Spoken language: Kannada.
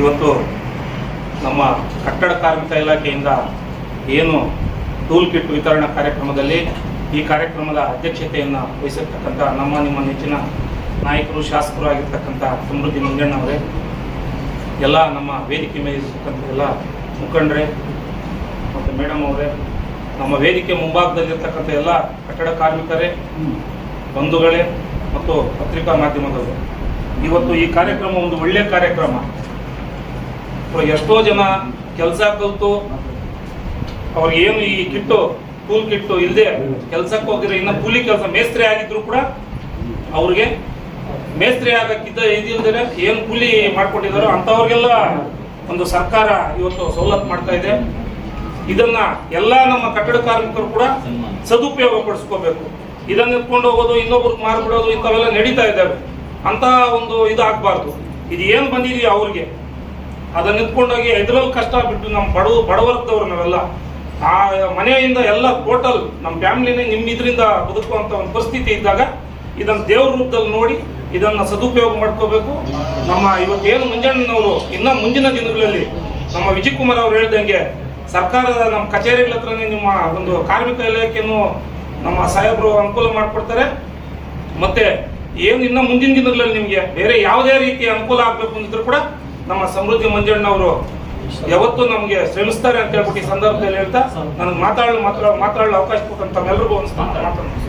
ಇವತ್ತು ನಮ್ಮ ಕಟ್ಟಡ ಕಾರ್ಮಿಕ ಇಲಾಖೆಯಿಂದ ಏನು ಟೂಲ್ ಕಿಟ್ ವಿತರಣಾ ಕಾರ್ಯಕ್ರಮದಲ್ಲಿ ಈ ಕಾರ್ಯಕ್ರಮದ ಅಧ್ಯಕ್ಷತೆಯನ್ನು ವಹಿಸಿರ್ತಕ್ಕಂಥ ನಮ್ಮ ನಿಮ್ಮ ನೆಚ್ಚಿನ ನಾಯಕರು, ಶಾಸಕರು ಆಗಿರ್ತಕ್ಕಂಥ ಸಮೃದ್ಧಿ ಮಂಜಣ್ಣವರೇ ಎಲ್ಲ ನಮ್ಮ ವೇದಿಕೆ ಮೇಲೆ ಇರ್ತಕ್ಕಂಥ ಎಲ್ಲ ಮುಖಂಡರೇ ಮತ್ತು ಮೇಡಮ್ ಅವರೇ, ನಮ್ಮ ವೇದಿಕೆ ಮುಂಭಾಗದಲ್ಲಿರ್ತಕ್ಕಂಥ ಎಲ್ಲ ಕಟ್ಟಡ ಕಾರ್ಮಿಕರೇ, ಬಂಧುಗಳೇ ಮತ್ತು ಪತ್ರಿಕಾ ಮಾಧ್ಯಮದವರು. ಇವತ್ತು ಈ ಕಾರ್ಯಕ್ರಮ ಒಂದು ಒಳ್ಳೆಯ ಕಾರ್ಯಕ್ರಮ. ಎಷ್ಟೋ ಜನ ಕೆಲಸ ಕಲಿತು ಅವ್ರಿಗೆ ಏನು ಈ ಕಿಟ್ಟು, ಕೂಲ್ ಕಿಟ್ಟು ಇಲ್ಲದೆ ಕೆಲ್ಸಕ್ಕೆ ಹೋಗಿರೋ ಇನ್ನ ಕೂಲಿ ಕೆಲಸ ಮೇಸ್ತ್ರಿ ಆಗಿದ್ರು ಕೂಡ ಅವ್ರಿಗೆ ಮೇಸ್ತ್ರಿ ಆಗಕ್ಕಿದ್ದ ಇದಿಲ್ದೇ ಏನು ಕೂಲಿ ಮಾಡ್ಕೊಂಡಿದಾರೋ ಅಂಥವ್ರಿಗೆಲ್ಲ ಒಂದು ಸರ್ಕಾರ ಇವತ್ತು ಸವಲತ್ತು ಮಾಡ್ತಾ ಇದೆ. ಇದನ್ನ ಎಲ್ಲ ನಮ್ಮ ಕಟ್ಟಡ ಕಾರ್ಮಿಕರು ಕೂಡ ಸದುಪಯೋಗ ಪಡಿಸ್ಕೋಬೇಕು. ಇದನ್ನ ಇಟ್ಕೊಂಡು ಹೋಗೋದು ಇನ್ನೊಬ್ರಿಗೆ ಮಾರ್ಬಿಡೋದು ಇಂಥವೆಲ್ಲ ನಡೀತಾ ಇದ್ದಾವೆ. ಅಂತ ಒಂದು ಇದು ಆಗ್ಬಾರ್ದು. ಇದು ಏನು ಬಂದಿದೀವಿ ಅವ್ರಿಗೆ? ಅದನ್ನ ಎತ್ಕೊಂಡೋಗಿ ಇದ್ರಲ್ಲಿ ಕಷ್ಟ ಬಿಟ್ಟು ನಮ್ಮ ಬಡವ ಬಡವರ್ಗದವ್ರು ನಾವೆಲ್ಲ, ಆ ಮನೆಯಿಂದ ಎಲ್ಲ ಟೋಟಲ್ ನಮ್ಮ ಫ್ಯಾಮಿಲಿನೇ ನಿಮ್ಮ ಇದರಿಂದ ಬದುಕುವಂತ ಒಂದು ಪರಿಸ್ಥಿತಿ ಇದ್ದಾಗ ಇದನ್ನ ದೇವ್ರ ರೂಪದಲ್ಲಿ ನೋಡಿ ಇದನ್ನ ಸದುಪಯೋಗ ಮಾಡ್ಕೋಬೇಕು. ನಮ್ಮ ಇವತ್ತೇನು ಮುಂಜಾನೆನವರು ಇನ್ನ ಮುಂದಿನ ದಿನಗಳಲ್ಲಿ ನಮ್ಮ ವಿಜಯ್ ಕುಮಾರ್ ಅವ್ರು ಹೇಳ್ದಂಗೆ ಸರ್ಕಾರದ ನಮ್ಮ ಕಚೇರಿಗಳ ಹತ್ರನೇ ನಿಮ್ಮ ಒಂದು ಕಾರ್ಮಿಕ ಇಲಾಖೆಯನ್ನು ನಮ್ಮ ಸಾಹೇಬರು ಅನುಕೂಲ ಮಾಡಿಕೊಡ್ತಾರೆ. ಮತ್ತೆ ಏನು ಇನ್ನ ಮುಂದಿನ ದಿನಗಳಲ್ಲಿ ನಿಮಗೆ ಬೇರೆ ಯಾವುದೇ ರೀತಿಯ ಅನುಕೂಲ ಆಗಬೇಕು ಅಂದಿದ್ರು ಕೂಡ ನಮ್ಮ ಸಮೃದ್ಧಿ ಮಂಜಣ್ಣವರು ಯಾವತ್ತೂ ನಮಗೆ ಶ್ರಮಿಸ್ತಾರೆ ಅಂತ ಹೇಳ್ಬಿಟ್ಟು ಈ ಸಂದರ್ಭದಲ್ಲಿ ಹೇಳ್ತಾ, ನನಗೆ ಮಾತಾಡಲು ಮಾತ್ರ ಮಾತಾಡಲು ಅವಕಾಶ ಕೊಟ್ಟಂತ ತಮ್ಮೆಲ್ಲರಿಗೂ ಒಂದು ಮಾತಾಡ್ತೀನಿ.